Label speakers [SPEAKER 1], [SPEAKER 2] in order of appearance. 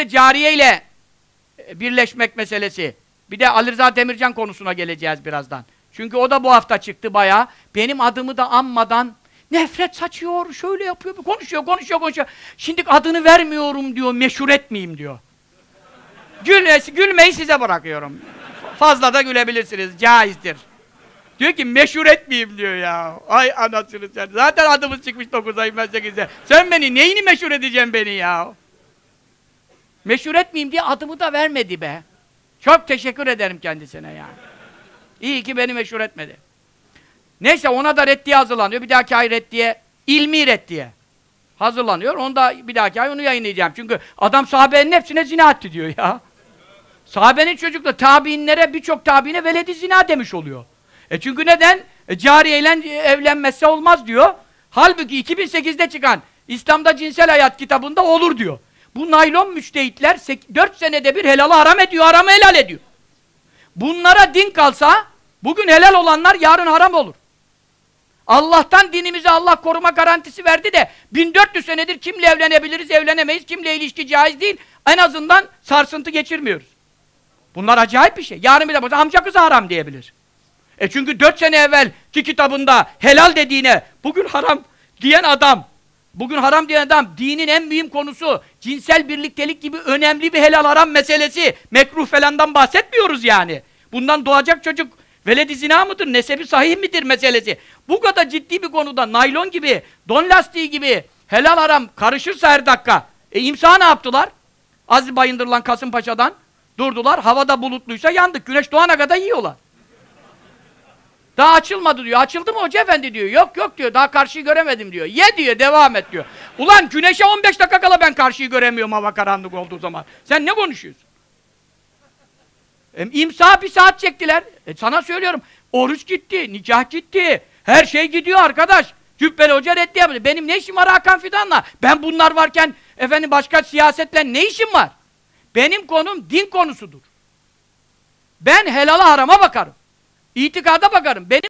[SPEAKER 1] de cariye ile e, birleşmek meselesi. Bir de Ali Rıza Demircan konusuna geleceğiz birazdan. Çünkü o da bu hafta çıktı bayağı. Benim adımı da anmadan nefret saçıyor, şöyle yapıyor, konuşuyor, konuşuyor, konuşuyor. Şimdi adını vermiyorum diyor, meşhur etmeyeyim diyor. Gülmesi, gülmeyi size bırakıyorum. Fazla da gülebilirsiniz, caizdir. Diyor ki meşhur etmeyeyim diyor ya. Ay anasını sen. Zaten adımız çıkmış 9 ay ben 8'de. Sen beni neyini meşhur edeceksin beni ya? Meşhur etmeyeyim diye adımı da vermedi be. Çok teşekkür ederim kendisine ya. İyi ki beni meşhur etmedi. Neyse ona da reddiye hazırlanıyor. Bir dahaki ay reddiye, ilmi reddiye hazırlanıyor. Onu da bir dahaki ay onu yayınlayacağım. Çünkü adam sahabenin hepsine zina etti diyor ya. Sahabenin çocukları tabiinlere birçok tabiine veledi zina demiş oluyor. E çünkü neden? E, cariyeyle evlenmezse olmaz diyor. Halbuki 2008'de çıkan İslam'da cinsel hayat kitabında olur diyor. Bu naylon müştehitler 4 senede bir helalı haram ediyor, haramı helal ediyor. Bunlara din kalsa bugün helal olanlar yarın haram olur. Allah'tan dinimizi Allah koruma garantisi verdi de 1400 senedir kimle evlenebiliriz, evlenemeyiz, kimle ilişki caiz değil. En azından sarsıntı geçirmiyoruz. Bunlar acayip bir şey. Yarın bir de amca kızı haram diyebilir. E çünkü 4 sene evvel ki kitabında helal dediğine bugün haram diyen adam bugün haram diyen adam dinin en mühim konusu cinsel birliktelik gibi önemli bir helal haram meselesi mekruh falandan bahsetmiyoruz yani. Bundan doğacak çocuk veledi zina mıdır, nesebi sahih midir meselesi. Bu kadar ciddi bir konuda naylon gibi, don lastiği gibi helal haram karışırsa her dakika. E imsa ne yaptılar? Aziz Bayındırılan Kasımpaşa'dan durdular. Havada bulutluysa yandık. Güneş doğana kadar yiyorlar. Daha açılmadı diyor. Açıldı mı hoca efendi diyor. Yok yok diyor. Daha karşıyı göremedim diyor. Ye diyor. Devam et diyor. Ulan güneşe 15 dakika kala ben karşıyı göremiyorum hava karanlık olduğu zaman. Sen ne konuşuyorsun? E, imsa bir saat çektiler. E, sana söylüyorum. Oruç gitti. Nikah gitti. Her şey gidiyor arkadaş. Cübbeli hoca reddi yapıyor. Benim ne işim var Hakan Fidan'la? Ben bunlar varken efendim başka siyasetle ne işim var? Benim konum din konusudur. Ben helala harama bakarım. İtikada bakarım. Benim